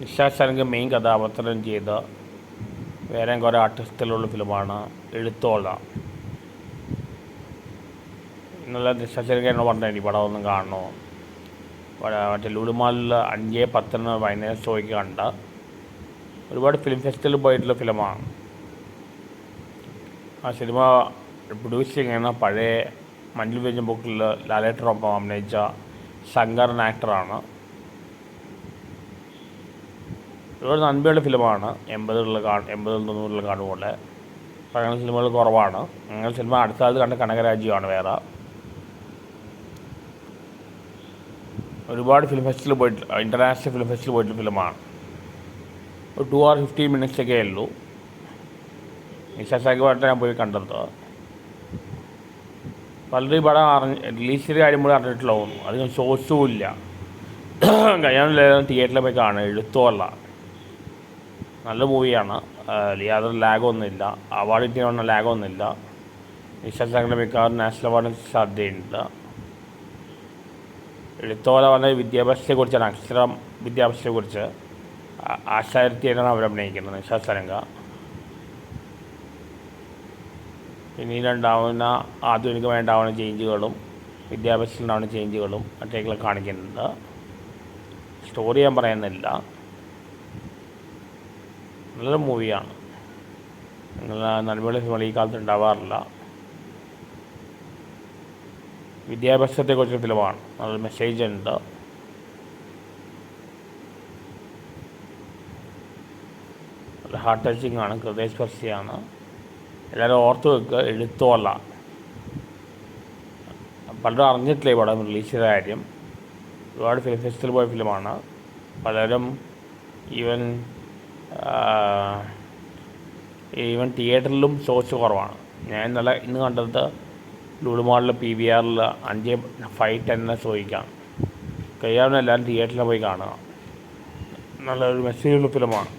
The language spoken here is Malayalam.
നിശാശരംഗ് മെയിൻ കഥാപാത്രം ചെയ്ത വേറെ കുറേ ആർട്ടിസ്റ്റുകളുള്ള ഫിലിമാണ് എഴുത്തോള ഇന്നലെ നിശാശരംഗ് എന്നോട് പറഞ്ഞു ഈ പടം ഒന്നും കാണണോ? മറ്റേ ലുലുമാലിൽ അഞ്ച് പത്തിന് വൈകുന്നേരം ഷോയ്ക്ക് കണ്ട ഒരുപാട് ഫിലിം ഫെസ്റ്റിവലിൽ പോയിട്ടുള്ള ഫിലിമാണ് ആ സിനിമ പ്രൊഡ്യൂസ് ചെയ്യുന്ന പഴയ മഞ്ഞൾ വെഞ്ഞ ബുക്കിൽ ലാലേട്ടനൊപ്പം അഭിനയിച്ച ശങ്കർ ആക്ടറാണ് ഒരുപാട് നന്മയുള്ള ഫിലിമാണ്. എൺപതുകളിൽ കാ എൺപതിൽ തൊണ്ണൂറിൽ കാണുമ്പോൾ അങ്ങനെ സിനിമകൾ കുറവാണ്. അങ്ങനെ സിനിമ അടുത്ത കാലത്ത് കണ്ട കനകരാജ്യമാണ് വേറെ. ഒരുപാട് ഫിലിം ഫെസ്റ്റിവൽ പോയിട്ട് ഇന്റർനാഷണൽ ഫിലിം ഫെസ്റ്റിവൽ പോയിട്ടുള്ള ഫിലിമാണ്. ഒരു ടു ആർ ഫിഫ്റ്റീൻ മിനിറ്റ്സ് ഒക്കെ ഉള്ളൂ. നിശാസാഖ്യമായിട്ട് ഞാൻ പോയി കണ്ടത്. പലരും ഈ പടം അറിഞ്ഞ് റിലീസിന്റെ കാര്യം കൂടെ തോന്നുന്നു. അധികം ഷോസും ഇല്ല. കഴിയാനുള്ള തിയേറ്ററിൽ പോയി കാണുക എഴുത്തുമല്ല നല്ല മൂവിയാണ്. യാതൊരു ലാഗൊന്നുമില്ല. അവാർഡ് കിട്ടിയ ലാഗൊന്നുമില്ല. നിശാസ് അക്കാഡമിക്കാർ നാഷണൽ അവാർഡിന് സാധ്യതയുണ്ട്. എഴുത്തോല പറഞ്ഞ വിദ്യാഭ്യാസത്തെക്കുറിച്ചാണ് അക്ഷരം വിദ്യാഭ്യാസത്തെക്കുറിച്ച് ആശാരത്തിയാണ് അവർ അഭിനയിക്കുന്നത് നിശാസരംഗ പിന്നീടുണ്ടാവുന്ന ആധുനികമായിട്ടുണ്ടാവുന്ന ചേഞ്ചുകളും വിദ്യാഭ്യാസത്തിലുണ്ടാവുന്ന ചേഞ്ചുകളും മറ്റേക്കുള്ള കാണിക്കുന്നുണ്ട്. സ്റ്റോറി ഞാൻ പറയുന്നില്ല. നല്ലൊരു മൂവിയാണ്. നല്ല നന്മയുള്ള സിനിമകൾ ഈ കാലത്ത് ഉണ്ടാവാറില്ല. വിദ്യാഭ്യാസത്തെക്കുറിച്ച് ഫിലിമാണ് നല്ലൊരു മെസ്സേജ് ഉണ്ട്. നല്ല ഹാർട്ട് ടച്ചിങ് ആണ് ഹൃദയസ്പർശിയാണ്. എല്ലാവരും ഓർത്ത് വെക്കുക എഴുത്തോല പലരും അറിഞ്ഞിട്ടില്ല ഈ പടം റിലീസ് ചെയ്ത കാര്യം. ഒരുപാട് ഫിലിം ഫെസ്റ്റിവൽ പോയ ഫിലിമാണ് പലരും ഈവൻ ഈവൻ തിയേറ്ററിലും ഷോസ് കുറവാണ്. ഞാൻ ഇന്നലെ ഇന്ന് കണ്ടത് ലുളുമാളിലെ പി വി ആറിൽ അഞ്ച് ഫൈവ് ടെൻ ഷോയ്ക്കാണ് കഴിയാവുന്ന എല്ലാവരും തിയേറ്ററിൽ പോയി കാണുക. നല്ലൊരു മെസ്സേജുള്ള ഫിലിമാണ്